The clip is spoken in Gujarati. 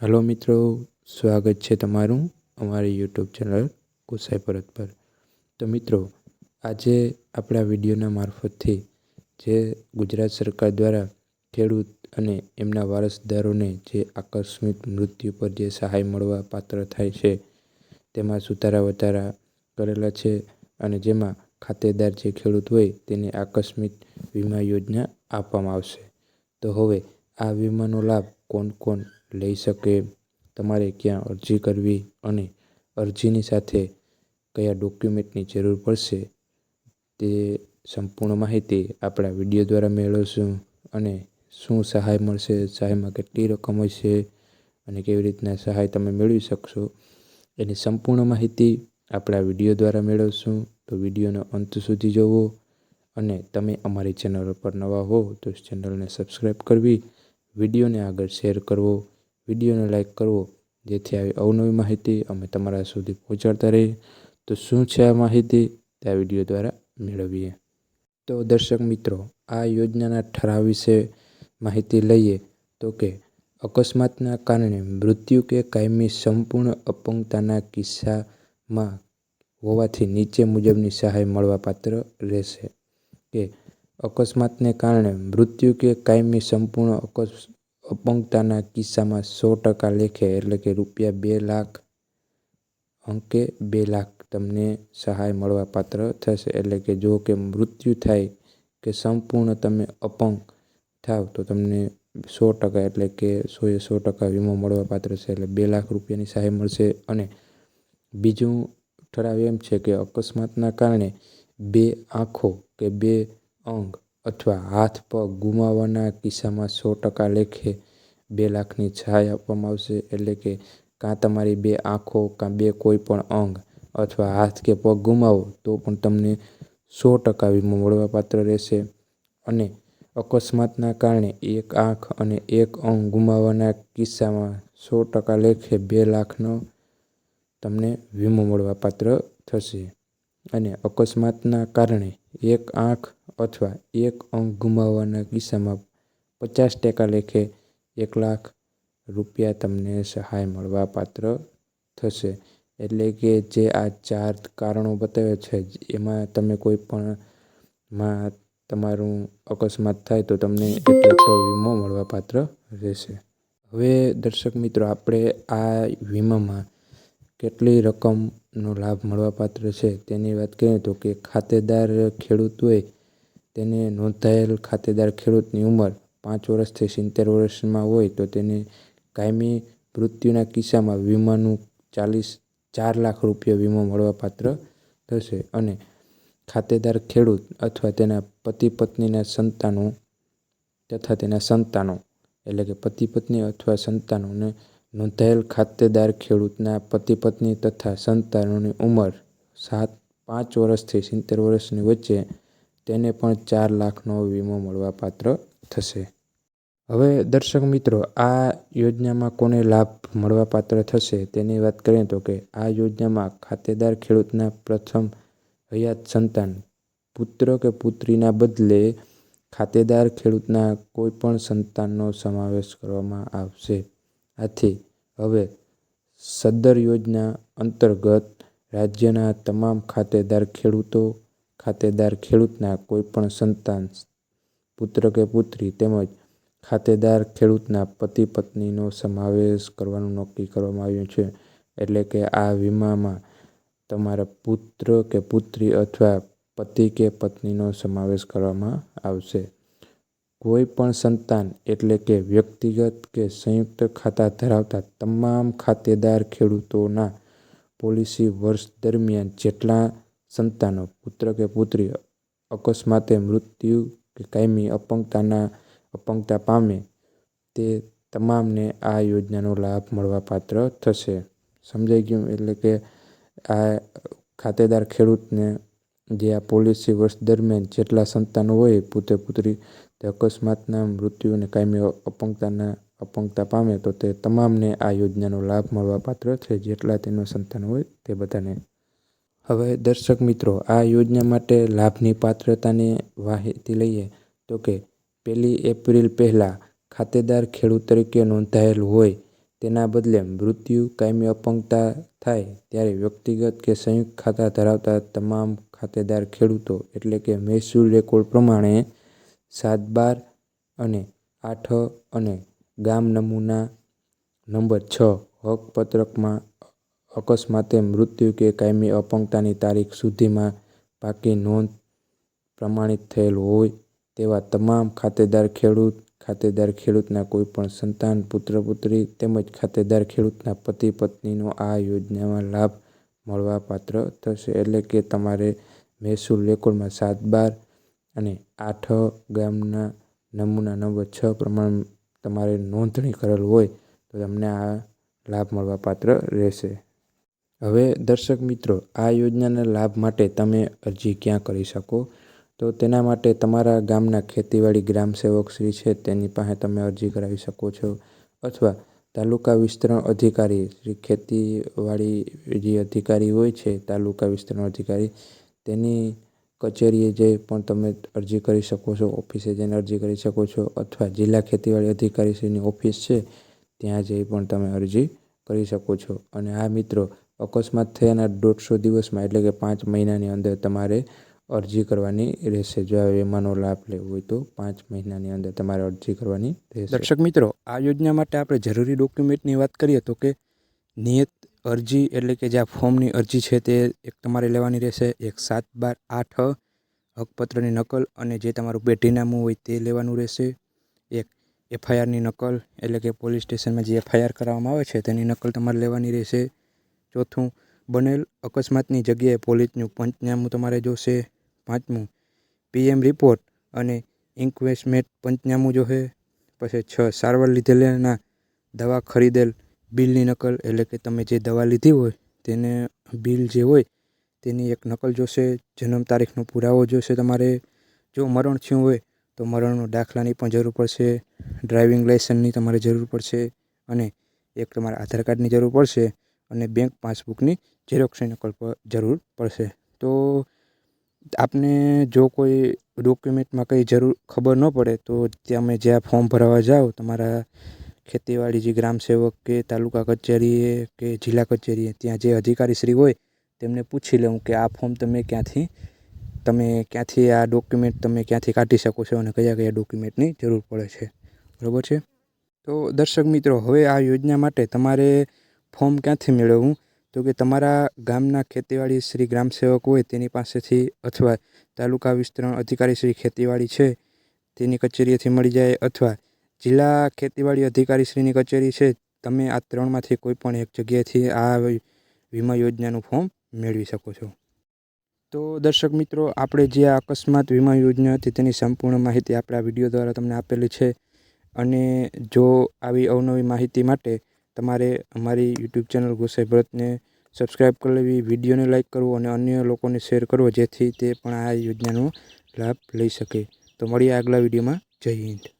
હલો મિત્રો, સ્વાગત છે તમારું અમારી યુટ્યુબ ચેનલ કુસાઈ પરત પર. તો મિત્રો, આજે આપણા વિડીયોના મારફતથી જે ગુજરાત સરકાર દ્વારા ખેડૂત અને એમના વારસદારોને જે આકસ્મિક મૃત્યુ પર જે સહાય મળવા પાત્ર થાય છે, તેમાં સુધારા વધારા કરેલા છે અને જેમાં ખાતેદાર જે ખેડૂત હોય તેને આકસ્મિક વીમા યોજના આપવામાં આવશે. તો હવે આ વીમાનો લાભ કોણ કોણ લઈ શકે, તમારે ક્યાં અરજી કરવી અને અરજીની સાથે કયા ડોક્યુમેન્ટની જરૂર પડશે, તે સંપૂર્ણ માહિતી આપણા વીડિયો દ્વારા મેળવશું અને શું સહાય મળશે, સહાયમાં કેટલી રકમ હશે અને કેવી રીતના સહાય તમે મેળવી શકશો, એની સંપૂર્ણ માહિતી આપણા વીડિયો દ્વારા મેળવશું. તો વિડીયોનો અંત સુધી જોવો અને તમે અમારી ચેનલ પર નવા હો તો ચેનલને સબસ્ક્રાઈબ કરવી, વિડીયોને આગળ શેર કરવો. વિડીયોને લાઇક કરવો, જેથી આવી અવનવી માહિતી અમે તમારા સુધી પહોંચાડતા રહીએ. તો શું છે આ માહિતી? તે આ વીડિયો દ્વારા મેળવીએ. તો દર્શક મિત્રો, આ યોજનાના ઠરાવ વિશે માહિતી લઈએ તો કે, અકસ્માતના કારણે મૃત્યુ કે કાયમી સંપૂર્ણ અપંગતાના કિસ્સામાં હોવાથી નીચે મુજબની સહાય મળવાપાત્ર રહેશે. કે, અકસ્માતને કારણે મૃત્યુ કે કાયમી સંપૂર્ણ અપંગતાના કિસ્સામાં સો ટકા લેખે એટલે કે રૂપિયા બે લાખ અંકે બે લાખ તમને સહાય મળવાપાત્ર થશે. એટલે કે જો કે મૃત્યુ થાય કે સંપૂર્ણ તમે અપંગ થાવ તો તમને સો ટકા એટલે કે સોએ સો ટકા વીમો મળવાપાત્ર છે. એટલે બે લાખ રૂપિયાની સહાય મળશે. અને બીજું ઠરાવ એમ છે કે અકસ્માતના કારણે બે આંખો કે બે અંગ અથવા હાથ પગ ગુમાવવાના કિસ્સામાં સો ટકા લેખે બે લાખની સહાય આપવામાં આવશે, એટલે કે કાં તમારી બે આંખો, કાં બે કોઈ પણ અંગ અથવા હાથ કે પગ ગુમાવો, તો પણ તમને સો ટકા વીમો મળવાપાત્ર રહેશે. અને અકસ્માતના કારણે એક આંખ અને એક અંગ ગુમાવવાના કિસ્સામાં સો ટકા લેખે બે લાખનો તમને વીમો મળવાપાત્ર થશે. અને અકસ્માતના કારણે એક આંખ અથવા એક અંગ ગુમાવવાના કિસ્સામાં પચાસ ટકા લેખે એક લાખ રૂપિયા તમને સહાય મળવા પાત્ર થશે. એટલે કે જે આ ચાર કારણો બતાવ્યા છે, એમાં તમે કોઈ પણ માં તમારું અકસ્માત થાય તો તમને એટલો વીમો મળવા પાત્ર રહેશે. હવે દર્શક મિત્રો, આપણે આ વીમામાં કેટલી રકમનો લાભ મળવાપાત્ર છે. તેની વાત કરીએ તો કે ખાતેદાર ખેડૂત હોય તેને નોંધાયેલ ખાતેદાર ખેડૂતની ઉંમર પાંચ વર્ષથી સિત્તેર વર્ષમાં હોય તો તેને કાયમી મૃત્યુના કિસ્સામાં વીમાનું ચાલીસ, ચાર લાખ રૂપિયા વીમો મળવાપાત્ર થશે અને ખાતેદાર ખેડૂત અથવા તેના પતિ પત્નીના સંતાનો તથા તેના સંતાનો, એટલે કે પતિ પત્ની અથવા સંતાનોને નોંધાયેલ ખાતેદાર ખેડૂતના પતિ પત્ની તથા સંતાનોની ઉંમર સાત, પાંચ વર્ષથી સિત્તેર વર્ષની વચ્ચે તેને પણ ચાર લાખનો વીમો મળવાપાત્ર થશે. હવે દર્શક મિત્રો, આ યોજનામાં કોને લાભ મળવાપાત્ર થશે તેની વાત કરીએ તો કે આ યોજનામાં ખાતેદાર ખેડૂતના પ્રથમ હયાત સંતાન, પુત્ર કે પુત્રીના બદલે ખાતેદાર ખેડૂતના કોઈપણ સંતાનનો સમાવેશ કરવામાં આવશે. આથી હવે સદ્દર યોજના અંતર્ગત રાજ્યના તમામ ખાતેદાર ખેડૂતો, ખાતેદાર ખેડૂતના કોઈપણ સંતાન પુત્ર કે પુત્રી તેમજ ખાતેદાર ખેડૂતના પતિ પત્નીનો સમાવેશ કરવાનું નક્કી કરવામાં આવ્યું છે. એટલે કે આ વીમામાં તમારા પુત્ર કે પુત્રી અથવા પતિ કે પત્નીનો સમાવેશ કરવામાં આવશે. કોઈ પણ સંતાન એટલે કે વ્યક્તિગત કે સંયુક્ત ખાતા ધરાવતા તમામ ખાતેદાર ખેડૂતોના પોલિસી વર્ષ દરમિયાન જેટલા સંતાનો, પુત્ર કે પુત્રી, અકસ્માતે મૃત્યુ કે કાયમી અપંગતાના, અપંગતા પામે, તે તમામને આ યોજનાનો લાભ મળવાપાત્ર થશે. સમજાઈ ગયું? એટલે કે આ ખાતેદાર ખેડૂતને જે આ પોલિસી વર્ષ દરમિયાન જેટલા સંતાનો હોય, પુત્ર, પુત્રી તે અકસ્માતના મૃત્યુ અને કાયમી અપંગતાના અપંગતા પામે તો તે તમામને આ યોજનાનો લાભ મળવા પાત્ર છે, જેટલા તેનો સંતાન હોય તે બધાને. હવે દર્શક મિત્રો, આ યોજના માટે લાભની પાત્રતાની માહિતી લઈએ તો કે પહેલી એપ્રિલ પહેલાં ખાતેદાર ખેડૂત તરીકે નોંધાયેલ હોય તેના બદલે મૃત્યુ, કાયમી અપંગતા થાય ત્યારે વ્યક્તિગત કે સંયુક્ત ખાતા ધરાવતા તમામ ખાતેદાર ખેડૂતો એટલે કે મહેસૂલ રેકોર્ડ પ્રમાણે સાત બાર અને આઠ અને ગામ નમૂના નંબર છ. હકપત્રકમાં અકસ્માતે મૃત્યુ કે કાયમી અપંગતાની તારીખ સુધીમાં પાકી નોંધ પ્રમાણિત થયેલ હોય તેવા તમામ ખાતેદાર ખેડૂત, ખાતેદાર ખેડૂતના કોઈપણ સંતાન, પુત્ર, પુત્રી તેમજ ખાતેદાર ખેડૂતના પતિ, પત્નીનો આ યોજનામાં લાભ મળવાપાત્ર થશે. એટલે કે તમારે મહેસૂલ રેકોર્ડમાં સાત બાર અને આઠ ગામના નમૂના નંબર છ પ્રમાણે તમારે નોંધણી કરેલ હોય તો તમને આ લાભ મળવાપાત્ર રહેશે. હવે દર્શક મિત્રો, આ યોજનાના લાભ માટે તમે અરજી ક્યાં કરી શકો? તો તેના માટે તમારા ગામના ખેતીવાડી ગ્રામ સેવક શ્રી છે, તેની પાસે તમે અરજી કરાવી શકો છો. અથવા તાલુકા વિસ્તરણ અધિકારી શ્રી, ખેતીવાડી જે અધિકારી હોય છે, તાલુકા વિસ્તરણ અધિકારી, તેની કચેરીએ જઈ પણ તમે અરજી કરી શકો છો, ઓફિસે જઈને અરજી કરી શકો છો અથવા જિલ્લા ખેતીવાડી અધિકારીશ્રીની ઓફિસ છે, ત્યાં જઈ પણ તમે અરજી કરી શકો છો. અને આ મિત્રો, અકસ્માત થયાના દોઢસો દિવસમાં, એટલે કે પાંચ મહિનાની અંદર તમારે અરજી કરવાની રહેશે. જો આ વીમાનો લાભ લેવો હોય તો પાંચ મહિનાની અંદર તમારે અરજી કરવાની રહેશે. દર્શક મિત્રો, આ યોજના માટે આપણે જરૂરી ડોક્યુમેન્ટની વાત કરીએ તો કે નિયત અરજી એટલે કે જે આ ફોર્મની અરજી છે તે એક તમારે લેવાની રહેશે. એક સાત બાર આઠ હકપત્રની નકલ અને જે તમારું પેઢીનામું હોય તે લેવાનું રહેશે. એક એફઆઈઆરની નકલ એટલે કે પોલીસ સ્ટેશનમાં જે એફઆઈઆર કરાવવામાં આવે છે તેની નકલ તમારે લેવાની રહેશે. ચોથું, બનેલ અકસ્માતની જગ્યાએ પોલીસનું પંચનામું તમારે જોશે. પાંચમું, પીએમ રિપોર્ટ અને ઇન્ક્વેસ્ટમેન્ટ પંચનામું જોશે. પછી છ, સારવાર લીધેલાના દવા ખરીદેલ બિલની નકલ એટલે કે તમે જે દવા લીધી હોય, તેને બિલ જે હોય, તેની એક નકલ જોશે, જન્મ તારીખનો પુરાવો જોશે તમારે. જો મરણ થયું હોય, તો મરણનો દાખલાની પણ જરૂર પડશે, ડ્રાઇવિંગ લાઇસન્સની તમારે જરૂર પડશે અને એક તમારા આધાર કાર્ડની જરૂર પડશે અને બેંક પાસબુકની ઝેરોક્ષની નકલ પર જરૂર પડશે. તો આપને જો કોઈ ડોક્યુમેન્ટમાં કંઈ જરૂર ખબર ન પડે, તો તમે જ્યાં ફોર્મ ભરાવા જાઓ, તમારા ખેતીવાડી જે ગ્રામ સેવક કે તાલુકા કચેરીએ કે જિલ્લા કચેરીએ ત્યાં જે અધિકારી શ્રી હોય તેમને પૂછી લેવું કે આ ફોર્મ તમે ક્યાંથી તમે ક્યાંથી આ ડોક્યુમેન્ટ તમે ક્યાંથી કાઢી શકો છો અને કયા કયા ડોક્યુમેન્ટની જરૂર પડે છે. બરાબર છે? તો દર્શક મિત્રો, હવે આ યોજના માટે તમારે ફોર્મ ક્યાંથી મેળવવું? તો કે તમારા ગામના ખેતીવાડી શ્રી ગ્રામ સેવક હોય તેની પાસેથી અથવા તાલુકા વિસ્તરણ અધિકારી શ્રી ખેતીવાડી છે તેની કચેરીએથી મળી જાય અથવા જિલ્લા ખેતીવાડી અધિકારી શ્રીની કચેરી છે. તમે આ ત્રણમાંથી કોઈ પણ એક જગ્યાએથી આ વીમા યોજનાનું ફોર્મ મેળવી શકો છો. તો દર્શક મિત્રો, આપણે જે આ અકસ્માત વીમા યોજના હતી તેની સંપૂર્ણ માહિતી આપણે આ વીડિયો દ્વારા તમને આપેલી છે. અને જો આવી અવનવી માહિતી માટે તમારે અમારી યુટ્યુબ ચેનલ ગોસાઈ ભરતને સબસ્ક્રાઈબ કરી લેવી, વિડીયોને લાઇક કરવો અને અન્ય લોકોને શેર કરવો જેથી તે પણ આ યોજનાનો લાભ લઈ શકે. તો મળીએ આગલા વિડીયોમાં. જય હિન્દ.